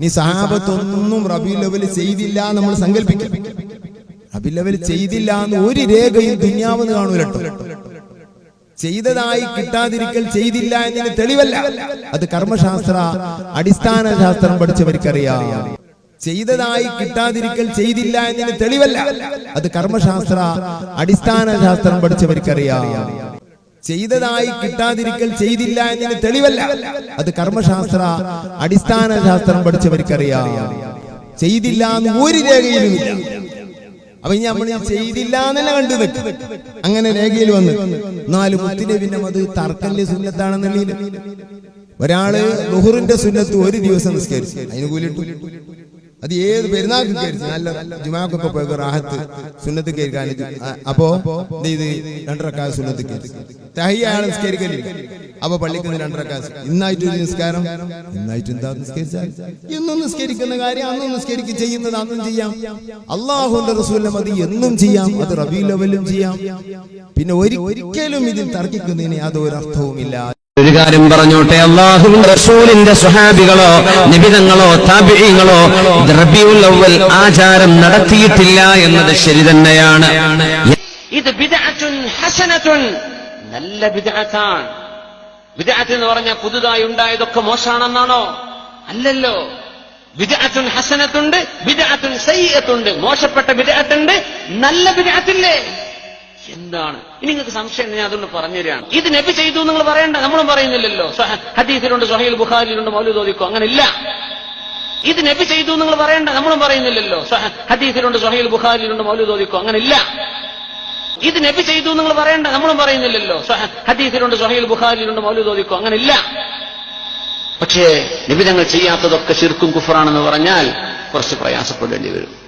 നീ സഹാബത്തൊന്നും റബി ലെവൽ ചെയ്തില്ല നമ്മൾ സങ്കല്പിക്കും റബി ലെവൽ ചെയ്തില്ല എന്ന് ഒരു രേഖയും ദുന്യാവെന്ന് കാണൂലട്ടോ ചെയ്തതായി കിട്ടാതിരിക്കൽ ചെയ്തില്ല എന്നതിന് തെളിവല്ല. അത് കർമ്മശാസ്ത്ര അടിസ്ഥാന ശാസ്ത്രം പഠിച്ചവർക്കറിയാം. ചെയ്തതായി കിട്ടാതിരിക്കൽ ചെയ്തില്ല എന്നതിന് തെളിവല്ല. അത് കർമ്മശാസ്ത്ര അടിസ്ഥാന ശാസ്ത്രം പഠിച്ചവർക്കറിയാം. ചെയ്തതായി കിട്ടാതിരിക്കൽ ചെയ്തില്ല എന്നതിന് തെളിവല്ല. അത് കർമ്മശാസ്ത്ര അടിസ്ഥാന ശാസ്ത്രം പഠിച്ചവർക്കറിയാം. ചെയ്തില്ല എന്ന് ഒരു രേഖയിലുമില്ല. അപ്പൊ ഇനി നമ്മൾ ചെയ്തില്ല എന്നല്ല കണ്ടു നിൽക്കും. അങ്ങനെ രേഖയിൽ വന്ന് നാല് മുത്തിനബിന്റെ അത് തർക്കന്റെ സുന്നത്താണെന്നുള്ളിൽ ഒരാൾ ലുഹറിന്റെ സുന്നത്ത് ഒരു ദിവസം നിസ്കരിച്ചു. അതിന് കൂലിട്ടു. അത് ഏത് പെരുന്നാൾക്ക് കയറിച്ചു നല്ല ജുമാക്കൊക്കെ പോയ റാഹത്ത് സുന്നത്ത് കയറിക്കാൻ അപ്പോ ഇത് രണ്ടരക്കാല സുന്നത്ത് കയറി. തഹിയാണ് അയാൾ നിസ്കരിക്കലില്ല. അപ്പൊ പള്ളിക്കുന്ന രണ്ടരക്കാല ഇന്നായിട്ട് നിസ്കാരം? ഇന്നായിട്ട് എന്താ നിസ്കരിച്ചാൽ? എന്നും നിസ്കരിക്കുന്ന കാര്യം അന്നും നിസ്കരിക്ക് ചെയ്യുന്നത് അന്നും ചെയ്യാം. അള്ളാഹുന്റെ റസൂലം മതി എന്നും ചെയ്യാം. അത് റബി ലെവലും ചെയ്യാം. പിന്നെ ഒരിക്കലും ഇതിൽ തർക്കിക്കുന്നതിന് യാതൊരു അർത്ഥവുമില്ല. ഒരു കാര്യം പറഞ്ഞോട്ടെ അള്ളാഹുവിന്റെ റസൂലിന്റെ സ്വഹാബികളോ നിബിതങ്ങളോ താപിഴങ്ങളോ റബിയുൽ അവൽ ആചാരം നടത്തിയിട്ടില്ല എന്നത് ശരി തന്നെയാണ്. ഇത് നല്ല ബിദഅത്ത് എന്ന് പറഞ്ഞ പുതുതായി ഉണ്ടായതൊക്കെ മോശമാണെന്നാണോ? അല്ലല്ലോ. ബിദഅത്തുൻ ഹസനത്തുണ്ട് ബിദഅത്തുൻ സയ്യത്തുണ്ട് മോശപ്പെട്ട ബിദഅത്തുണ്ട് നല്ല ബിദഅത്തില്ലേ? എന്താണ്? ഇനി നിങ്ങൾക്ക് സംശയം ഞാൻ അതുകൊണ്ട് പറഞ്ഞു തരികയാണ്. ഇത് നബി ചെയ്തു നിങ്ങൾ പറയണ്ട. നമ്മളും പറയുന്നില്ലല്ലോ. ഹദീസിലുണ്ട് സഹീൽ ബുഖാരിയിലുണ്ട് അങ്ങനെ ഇല്ല ഇത് നബി ചെയ്തു നിങ്ങൾ പറയണ്ട. നമ്മളും പറയുന്നില്ലല്ലോ. ഹദീസിലുണ്ട് സഹീൽ ബുഖാരിയിലുണ്ട് അങ്ങനെ ഇല്ല ഇത് നബി ചെയ്തു നിങ്ങൾ പറയണ്ട. നമ്മളും പറയുന്നില്ലല്ലോ. ഹദീസിലുണ്ട് സഹീൽ ബുഖാരിയിലുണ്ട് അങ്ങനെ ഇല്ല പക്ഷേ നിബിധങ്ങൾ ചെയ്യാത്തതൊക്കെ ശിർക്കും കുഫറാണെന്ന് പറഞ്ഞാൽ കുറച്ച് പ്രയാസപ്പെടേണ്ടി വരും.